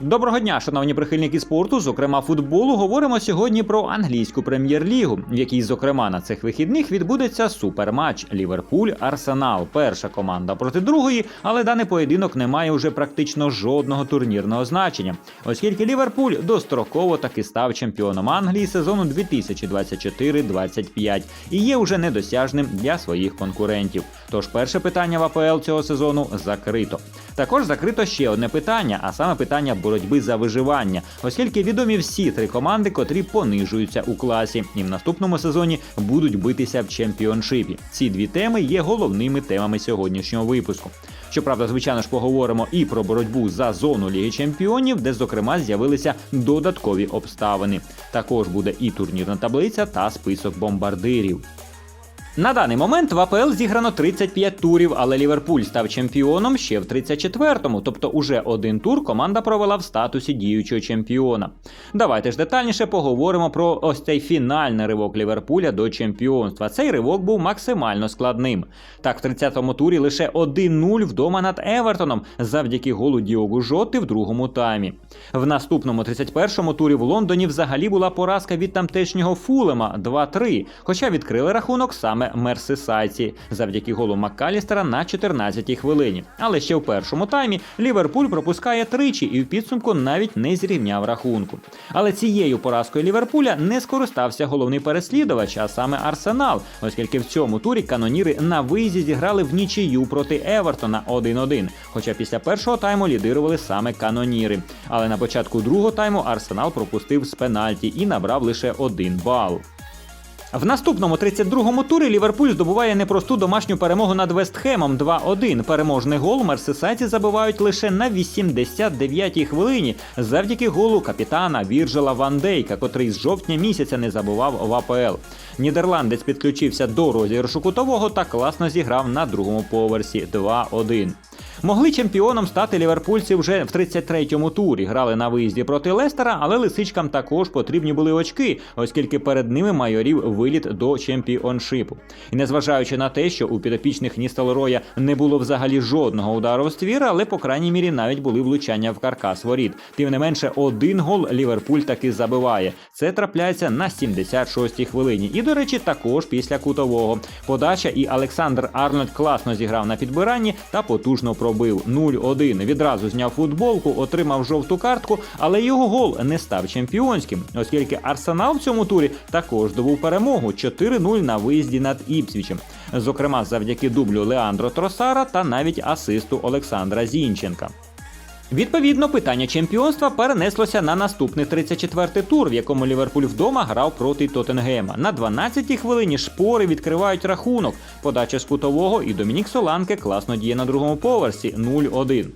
Доброго дня, шановні прихильники спорту, зокрема футболу. Говоримо сьогодні про англійську прем'єр-лігу, в якій, зокрема, на цих вихідних відбудеться суперматч Ліверпуль-Арсенал. Перша команда проти другої, але даний поєдинок не має уже практично жодного турнірного значення, оскільки Ліверпуль достроково таки став чемпіоном Англії сезону 2024-25 і є уже недосяжним для своїх конкурентів. Тож перше питання в АПЛ цього сезону закрито. Також закрито ще одне питання, а саме питання боротьби за виживання, оскільки відомі всі три команди, котрі понижуються у класі, і в наступному сезоні будуть битися в чемпіоншипі. Ці дві теми є головними темами сьогоднішнього випуску. Щоправда, звичайно ж, поговоримо і про боротьбу за зону Ліги Чемпіонів, де, зокрема, з'явилися додаткові обставини. Також буде і турнірна таблиця та список бомбардирів. На даний момент в АПЛ зіграно 35 турів, але Ліверпуль став чемпіоном ще в 34-му, тобто уже один тур команда провела в статусі діючого чемпіона. Давайте ж детальніше поговоримо про ось цей фінальний ривок Ліверпуля до чемпіонства. Цей ривок був максимально складним. Так, в 30-му турі лише 1-0 вдома над Евертоном завдяки голу Діогу Жоти в другому таймі. В наступному 31-му турі в Лондоні взагалі була поразка від тамтешнього Фулема 2-3, хоча відкрили рахунок саме мерсисайці завдяки голу Маккалістера на 14-й хвилині. Але ще в першому таймі Ліверпуль пропускає тричі і в підсумку навіть не зрівняв рахунку. Але цією поразкою Ліверпуля не скористався головний переслідувач, а саме Арсенал, оскільки в цьому турі каноніри на виїзді зіграли в нічию проти Евертона 1-1. Хоча після першого тайму лідирували саме каноніри. Але на початку другого тайму Арсенал пропустив з пенальті і набрав лише один бал. В наступному 32-му турі Ліверпуль здобуває непросту домашню перемогу над Вестхемом 2-1. Переможний гол мерсисайці забивають лише на 89-й хвилині завдяки голу капітана Вірджела Ван Дейка, котрий з жовтня місяця не забував в АПЛ. Нідерландець підключився до розіграшу кутового та класно зіграв на другому поверсі 2-1. Могли чемпіоном стати ліверпульці вже в 33-му турі. Грали на виїзді проти Лестера, але лисичкам також потрібні були очки, оскільки перед ними майорів виліт до чемпіоншипу. І незважаючи на те, що у підопічних Ністелроя не було взагалі жодного удару в ствір, але по крайній мірі навіть були влучання в каркас воріт. Тим не менше, один гол Ліверпуль таки забиває. Це трапляється на 76-й хвилині. І, до речі, також після кутового. Подача і Олександр Арнольд класно зіграв на підбиранні та потужно пробив 0-1. Відразу зняв футболку, отримав жовту картку, але його гол не став чемпіонським, оскільки Арсенал в цьому турі також добув перемогу 4-0 на виїзді над Іпсвічем. Зокрема, завдяки дублю Леандро Тросара та навіть асисту Олександра Зінченка. Відповідно, питання чемпіонства перенеслося на наступний 34-й тур, в якому Ліверпуль вдома грав проти Тоттенгема. На 12-й хвилині шпори відкривають рахунок. Подача з кутового і Домінік Соланке класно діє на другому поверсі 0-1.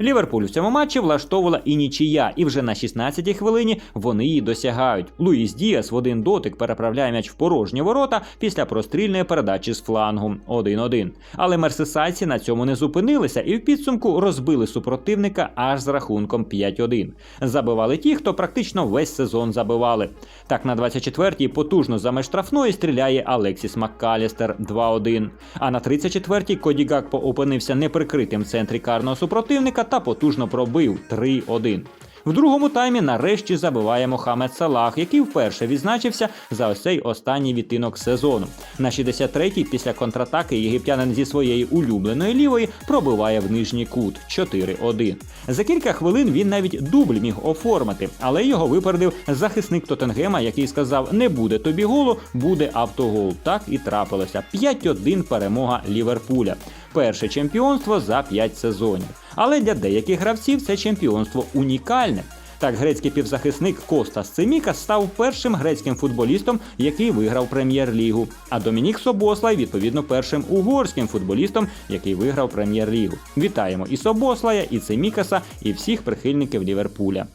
Ліверпуль в цьому матчі влаштовувала і нічия, і вже на 16-й хвилині вони її досягають. Луїс Діас в один дотик переправляє м'яч в порожні ворота після прострільної передачі з флангу 1-1. Але мерсисайці на цьому не зупинилися і в підсумку розбили супротивника аж з рахунком 5-1. Забивали ті, хто практично весь сезон забивали. Так на 24-й потужно за меж штрафної стріляє Алексіс Маккалістер 2-1. А на 34-й Коді Гакпо опинився неприкритим в центрі карного супротивника та потужно пробив 3-1. В другому таймі нарешті забиває Мохамед Салах, який вперше відзначився за ось цей останній відтинок сезону. На 63-й після контратаки єгиптянин зі своєї улюбленої лівої пробиває в нижній кут 4-1. За кілька хвилин він навіть дубль міг оформити, але його випередив захисник Тоттенгема, який сказав: не буде тобі голу, буде автогол. Так і трапилося. 5-1 перемога Ліверпуля. Перше чемпіонство за 5 сезонів. Але для деяких гравців це чемпіонство унікальне. Так, грецький півзахисник Костас Цимікас став першим грецьким футболістом, який виграв прем'єр-лігу. А Домінік Собослай, відповідно, першим угорським футболістом, який виграв прем'єр-лігу. Вітаємо і Собослая, і Цимікаса, і всіх прихильників Ліверпуля.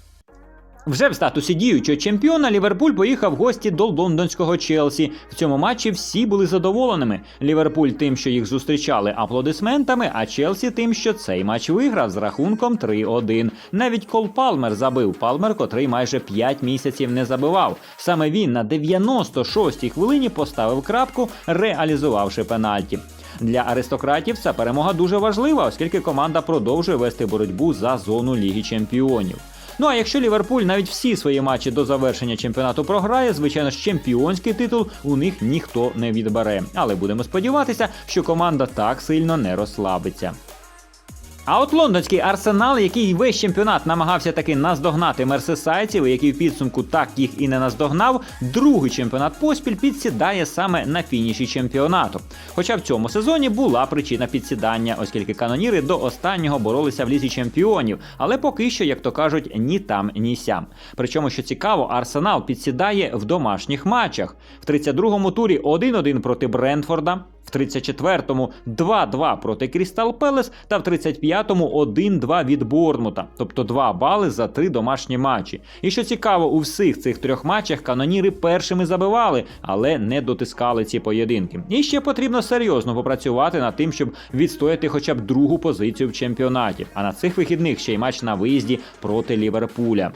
Вже в статусі діючого чемпіона Ліверпуль поїхав в гості до лондонського Челсі. В цьому матчі всі були задоволеними. Ліверпуль тим, що їх зустрічали аплодисментами, а Челсі тим, що цей матч виграв з рахунком 3-1. Навіть Кол Палмер забив. Палмер, котрий майже 5 місяців не забивав. Саме він на 96-й хвилині поставив крапку, реалізувавши пенальті. Для аристократів ця перемога дуже важлива, оскільки команда продовжує вести боротьбу за зону Ліги Чемпіонів. Ну а якщо Ліверпуль навіть всі свої матчі до завершення чемпіонату програє, звичайно ж, чемпіонський титул у них ніхто не відбере. Але будемо сподіватися, що команда так сильно не розслабиться. А от лондонський арсенал, який весь чемпіонат намагався таки наздогнати мерсесайців, який в підсумку так їх і не наздогнав, другий чемпіонат поспіль підсідає саме на фініші чемпіонату. Хоча в цьому сезоні була причина підсідання, оскільки каноніри до останнього боролися в лізі чемпіонів, але поки що, як то кажуть, ні там, ні сям. Причому, що цікаво, арсенал підсідає в домашніх матчах в 32-му турі 1-1 проти Брентфорда. В 34-му 2-2 проти Крістал Пелес та в 35-му 1-2 від Борнмута, тобто 2 бали за три домашні матчі. І що цікаво, у всіх цих трьох матчах каноніри першими забивали, але не дотискали ці поєдинки. І ще потрібно серйозно попрацювати над тим, щоб відстояти хоча б другу позицію в чемпіонаті. А на цих вихідних ще й матч на виїзді проти Ліверпуля.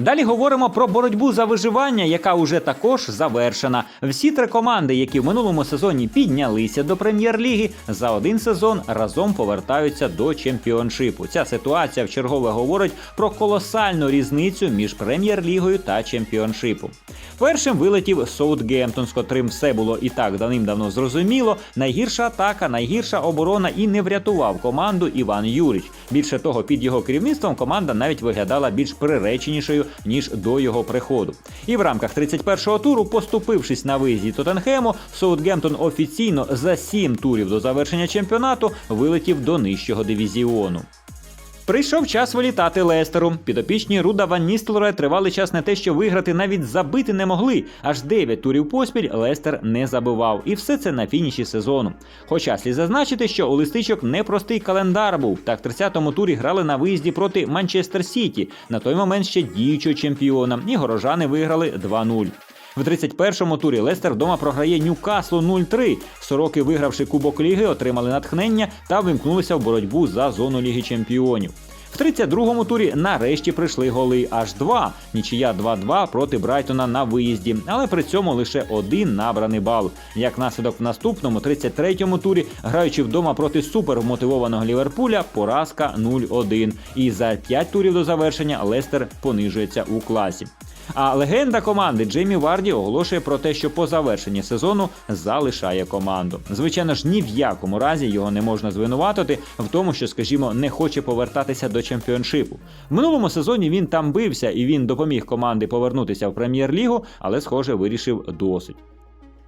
Далі говоримо про боротьбу за виживання, яка уже також завершена. Всі три команди, які в минулому сезоні піднялися до прем'єр-ліги, за один сезон разом повертаються до чемпіоншипу. Ця ситуація в чергове говорить про колосальну різницю між прем'єр-лігою та чемпіоншипом. Першим вилетів Соутгемптон, з котрим все було і так давним-давно зрозуміло. Найгірша атака, найгірша оборона і не врятував команду Іван Юрич. Більше того, під його керівництвом команда навіть виглядала більш приреченішою ніж до його приходу. І в рамках 31-го туру, поступившись на виїзді Тоттенхему, Саутгемптон офіційно за сім турів до завершення чемпіонату вилетів до нижчого дивізіону. Прийшов час вилітати Лестеру. Підопічні Руда Ван Ністелрой тривалий час не те, що виграти, навіть забити не могли. Аж 9 турів поспіль Лестер не забивав. І все це на фініші сезону. Хоча слід зазначити, що у листичок непростий календар був. Так, в 30-му турі грали на виїзді проти Манчестер Сіті, на той момент ще діючого чемпіона, і горожани виграли 2-0. В 31-му турі Лестер вдома програє Ньюкаслу 0-3. Сороки, вигравши Кубок Ліги, отримали натхнення та вимкнулися в боротьбу за зону Ліги Чемпіонів. В 32-му турі нарешті прийшли голи аж два. Нічия 2-2 проти Брайтона на виїзді, але при цьому лише один набраний бал. Як наслідок в наступному 33-му турі, граючи вдома проти супермотивованого Ліверпуля, поразка 0-1. І за 5 турів до завершення Лестер понижується у класі. А легенда команди Джеймі Варді оголошує про те, що по завершенні сезону залишає команду. Звичайно ж, ні в якому разі його не можна звинуватити в тому, що, скажімо, не хоче повертатися до чемпіоншипу. В минулому сезоні він там бився і він допоміг команді повернутися в прем'єр-лігу, але, схоже, вирішив досить.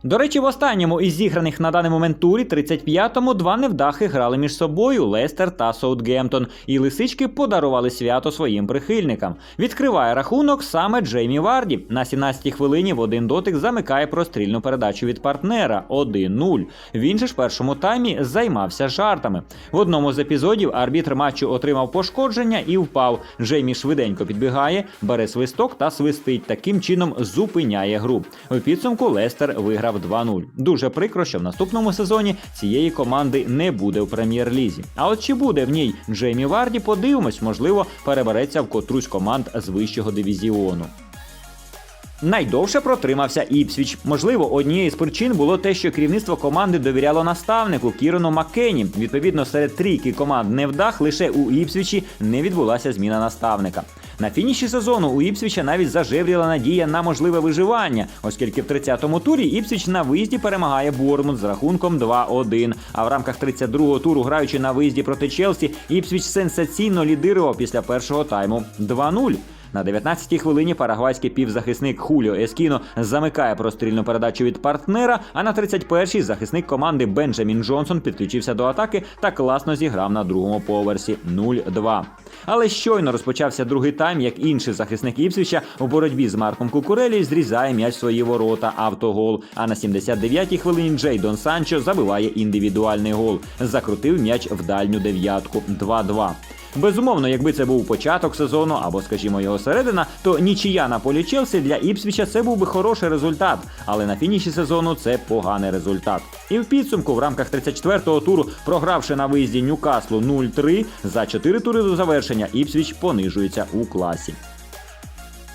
До речі, в останньому із зіграних на даний момент турі 35-му два невдахи грали між собою Лестер та Соутгемптон, і лисички подарували свято своїм прихильникам. Відкриває рахунок саме Джеймі Варді. На 17-й хвилині в один дотик замикає прострільну передачу від партнера 1-0. Він же ж першому таймі займався жартами. В одному з епізодів арбітр матчу отримав пошкодження і впав. Джеймі швиденько підбігає, бере свисток та свистить. Таким чином зупиняє гру. У підсумку Лестер виграв 2-0. Дуже прикро, що в наступному сезоні цієї команди не буде в прем'єр-лізі. А от чи буде в ній Джеймі Варді, подивимось, можливо, перебереться в котрусь команд з вищого дивізіону. Найдовше протримався Іпсвіч. Можливо, однією з причин було те, що керівництво команди довіряло наставнику Кірону Маккені. Відповідно, серед трійки команд невдах лише у Іпсвічі не відбулася зміна наставника. На фініші сезону у Іпсвіча навіть зажевріла надія на можливе виживання, оскільки в 30-му турі Іпсвіч на виїзді перемагає Бормут з рахунком 2-1. А в рамках 32-го туру, граючи на виїзді проти Челсі, Іпсвіч сенсаційно лідирував після першого тайму 2-0. На 19-й хвилині парагвайський півзахисник Хуліо Ескіно замикає прострільну передачу від партнера. А на 31-й захисник команди Бенджамін Джонсон підключився до атаки та класно зіграв на другому поверсі 0-2. Але щойно розпочався другий тайм, як інший захисник Іпсвіча у боротьбі з Марком Кукурелі зрізає м'яч свої ворота автогол. А на 79-й хвилині Джейдон Санчо забиває індивідуальний гол. Закрутив м'яч в дальню дев'ятку 2-2. Безумовно, якби це був початок сезону або, скажімо, його середина, то нічия на полі Челсі для Іпсвіча це був би хороший результат, але на фініші сезону це поганий результат. І в підсумку, в рамках 34-го туру, програвши на виїзді Ньюкаслу 0-3, за 4 тури до завершення Іпсвіч понижується у класі.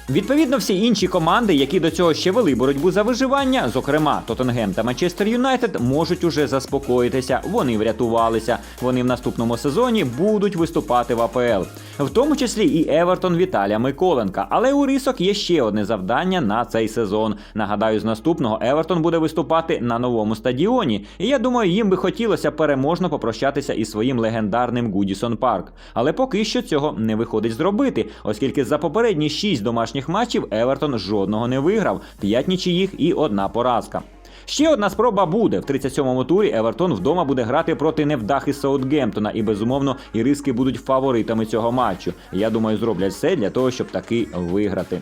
Відповідно, всі інші команди, які до цього ще вели боротьбу за виживання, зокрема Тоттенгем та Манчестер Юнайтед, можуть уже заспокоїтися. Вони врятувалися. Вони в наступному сезоні будуть виступати в АПЛ. В тому числі і Евертон Віталія Миколенка. Але у рисок є ще одне завдання на цей сезон. Нагадаю, з наступного Евертон буде виступати на новому стадіоні. І я думаю, їм би хотілося переможно попрощатися із своїм легендарним Гудісон Парк. Але поки що цього не виходить зробити, оскільки за попередні шість домашніх матчів Евертон жодного не виграв, п'ять нічиїх і одна поразка. Ще одна спроба буде в 37-му турі. Евертон вдома буде грати проти невдахи Саутгемптона, і безумовно іриски будуть фаворитами цього матчу. Я думаю, зроблять все для того, щоб таки виграти.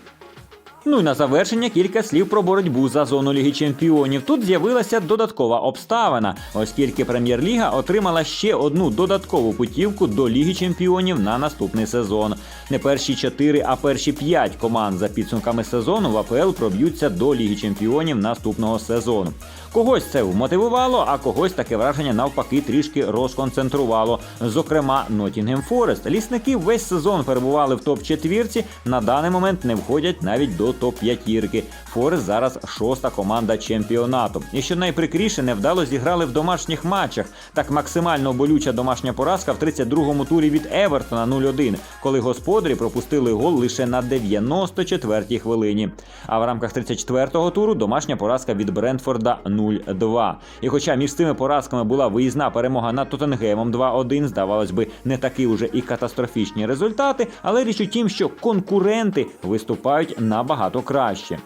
Ну і на завершення кілька слів про боротьбу за зону Ліги Чемпіонів. Тут з'явилася додаткова обставина, оскільки Прем'єр-ліга отримала ще одну додаткову путівку до Ліги Чемпіонів на наступний сезон. Не перші чотири, а перші п'ять команд за підсумками сезону в АПЛ проб'ються до Ліги Чемпіонів наступного сезону. Когось це вмотивувало, а когось таке враження навпаки трішки розконцентрувало. Зокрема, Нотінгем Форест. Лісники весь сезон перебували в топ-четвірці. На даний момент не входять навіть до топ-п'ятірки. Форест зараз шоста команда чемпіонату. І що найприкріше, невдало зіграли в домашніх матчах. Так максимально болюча домашня поразка в 32-му турі від Евертона 0-1, коли господарі пропустили гол лише на 94-й хвилині. А в рамках 34-го туру домашня поразка від Брентфорда 0-2. І хоча між цими поразками була виїзна перемога над Тоттенгемом 2-1, здавалось би, не такі уже і катастрофічні результати, але річ у тім, що конкуренти виступають набагато краще.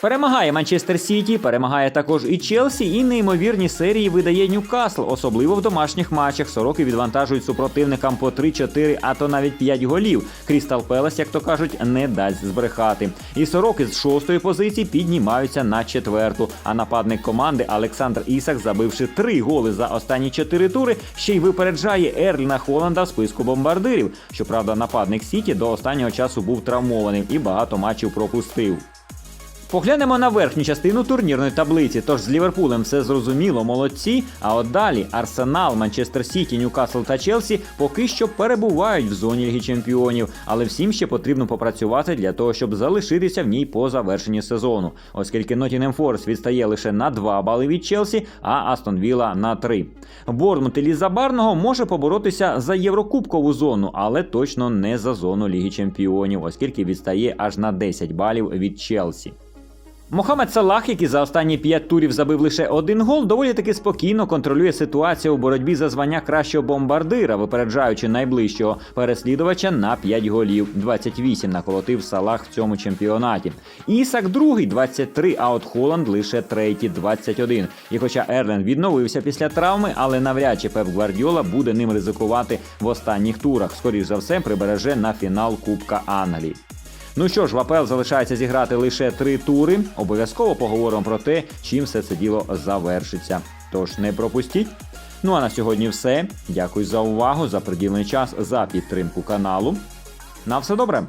Перемагає Манчестер Сіті, перемагає також і Челсі, і неймовірні серії видає Ньюкасл, особливо в домашніх матчах. Сороки відвантажують супротивникам по 3-4, а то навіть 5 голів. Крістал Пелес, як то кажуть, не дасть збрехати. І сороки з шостої позиції піднімаються на четверту. А нападник команди Олександр Ісак, забивши три голи за останні чотири тури, ще й випереджає Ерліна Холланда в списку бомбардирів. Щоправда, нападник Сіті до останнього часу був травмований і багато матчів пропустив. Поглянемо на верхню частину турнірної таблиці. Тож з Ліверпулем все зрозуміло, молодці. А от далі Арсенал, Манчестер Сіті, Ньюкасл та Челсі поки що перебувають в зоні Ліги Чемпіонів, але всім ще потрібно попрацювати для того, щоб залишитися в ній по завершенні сезону, оскільки Nottingham Forest відстає лише на 2 бали від Челсі, а Астон Вілла на 3. Бормут і Лізабарного може поборотися за Єврокубкову зону, але точно не за зону Ліги Чемпіонів, оскільки відстає аж на 10 балів від Челсі. Мохамед Салах, який за останні п'ять турів забив лише один гол, доволі таки спокійно контролює ситуацію у боротьбі за звання кращого бомбардира, випереджаючи найближчого переслідувача на 5 голів. 28 наколотив Салах в цьому чемпіонаті. Ісак другий 23, а от Холланд лише третій 21. І хоча Ерлен відновився після травми, але навряд чи Пеп Гвардіола буде ним ризикувати в останніх турах. Скоріш за все, прибереже на фінал Кубка Англії. Ну що ж, в АПЛ залишається зіграти лише три тури. Обов'язково поговоримо про те, чим все це діло завершиться. Тож не пропустіть. Ну а на сьогодні все. Дякую за увагу, за приділений час, за підтримку каналу. На все добре!